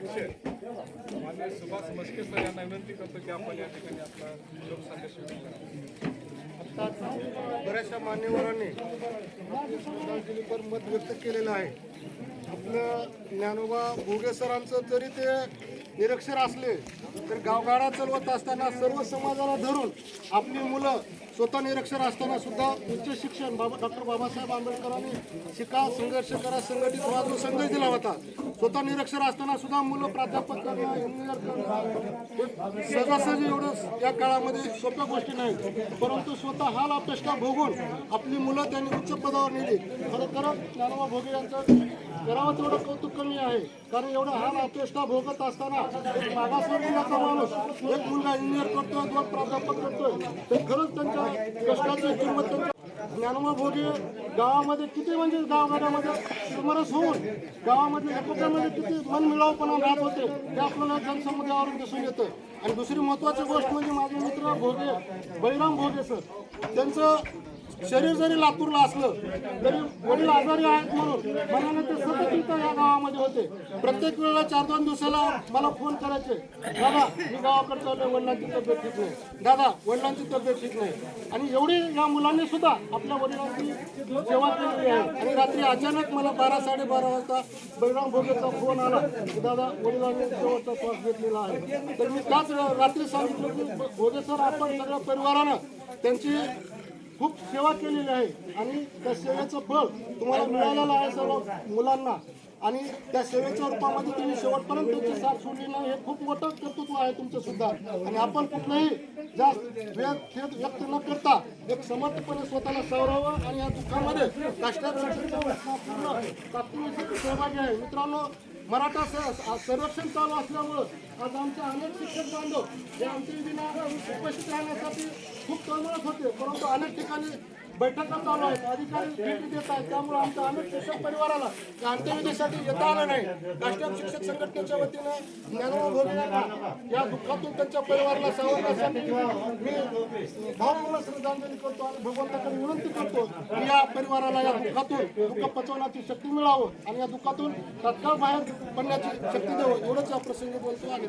अध्यक्ष मान्य सुभाष मस्के सर यांना विनंती करतो की आपण या ठिकाणी आपला बऱ्याचशा मान्यवरांनी आपली श्रद्धांजलीपर मत व्यक्त केलेलं आहे. आपलं ज्ञानोबा भोगे सरांचं जरी ते निरक्षर असले तर गावगाडा चालवत असताना सर्व समाजाला धरून आपली मुलं स्वतः निरक्षर असताना सुद्धा उच्च शिक्षण बाबा डॉक्टर बाबासाहेब आंबेडकरांनी शिका संघर्ष करा संघटित व्हा जो संदेश दिला होता स्वतः निरक्षर असताना सुद्धा मुलं प्राध्यापक करणं इंजिनियर करणं हे सहजासहजी एवढं या काळामध्ये सोप्या गोष्टी नाही परंतु स्वतः हाल अपेष्टा भोगून आपली मुलं त्यांनी उच्च पदावर नेली. खरं तर ज्ञानोबा भोगे यांचं करावं तेवढं कौतुक कमी आहे. कारण एवढं हाल अपेष्टा भोगत असताना एक मागासवर्गीयाचा माणूस एक मुलगा इंजिनियर करतोय दोन प्राध्यापक करतोय. ते खरंच त्यांच्या कष्टाची किंमत त्यांच्या ज्ञानोबा भोगे गावामध्ये किती म्हणजे गावगाड्यामध्ये समरस होऊन गावामध्ये एकमेकांमध्ये किती मन मिळावपणा राहत होते ते आपल्याला जनसमुदायावरून दिसून येतं आणि दुसरी महत्वाची गोष्ट म्हणजे माझे मित्र भोगे बळीराम भोगे सर त्यांचं शरीर जरी लातूरला असलं तरी वडील आजारी आहेत म्हणून मनाने ते सतत इथं या गावामध्ये होते. प्रत्येक वेळेला चार दोन दिवसाला मला फोन करायचे दादा मी गावाकडे चाललोय वडिलांची तब्येत ठीक नाही. दादा वडिलांची तब्येत ठीक नाही. आणि एवढी या मुलांनी सुद्धा आपल्या वडिलांची सेवा केलेली आहे. आणि रात्री अचानक मला बारा साडेबारा वाजता बलराम भोगेचा फोन आला की दादा वडिलांनी शेवटचा श्वास घेतलेला आहे. तर मी त्याच रात्री सांगितलं की भोगे सर आपण सगळ्या परिवारानं त्यांची खूप सेवा केलेली आहे. आणि त्या सेवेचं फळ तुम्हाला मिळालेलं आहे सर्व मुलांना. आणि त्या सेवेच्या रूपामध्ये तुम्ही शेवटपर्यंत तुमची साथ सोडली नाही हे खूप मोठं कर्तृत्व आहे तुमचं सुद्धा आणि आपण कुठलंही जास्त वेळ थेट व्यक्त न करता एक समर्थपणे स्वतःला सावरावं आणि या दुःखामध्ये राष्ट्रीय सहभागी आहे. मित्रांनो मराठा संरक्षण चालू असल्यामुळं आज आमचे अनेक शिक्षक बांधव हे आमचे विना उपस्थित राहण्यासाठी खूप तळमळत होते परंतु अनेक ठिकाणी बैठका चालू आहेत. अधिकारी भेटी देत आहेत. त्यामुळे आमच्या अनेक शिक्षक परिवाराला या अंत्यविधीसाठी येता आलं नाही. राष्ट्रीय शिक्षक संघटनेच्या वतीनं ज्ञानोबा भोगे या दुःखातून त्यांच्या परिवाराला सावरण्यासाठी मी भावपूर्ण श्रद्धांजली करतो आणि भगवंताकडे विनंती करतो की या परिवाराला या दुःखातून दुःख पचवण्याची शक्ती मिळावं आणि या दुःखातून तात्काळ बाहेर पडण्याची शक्ती द्यावं. एवढंच या प्रसंगी बोलतो आणि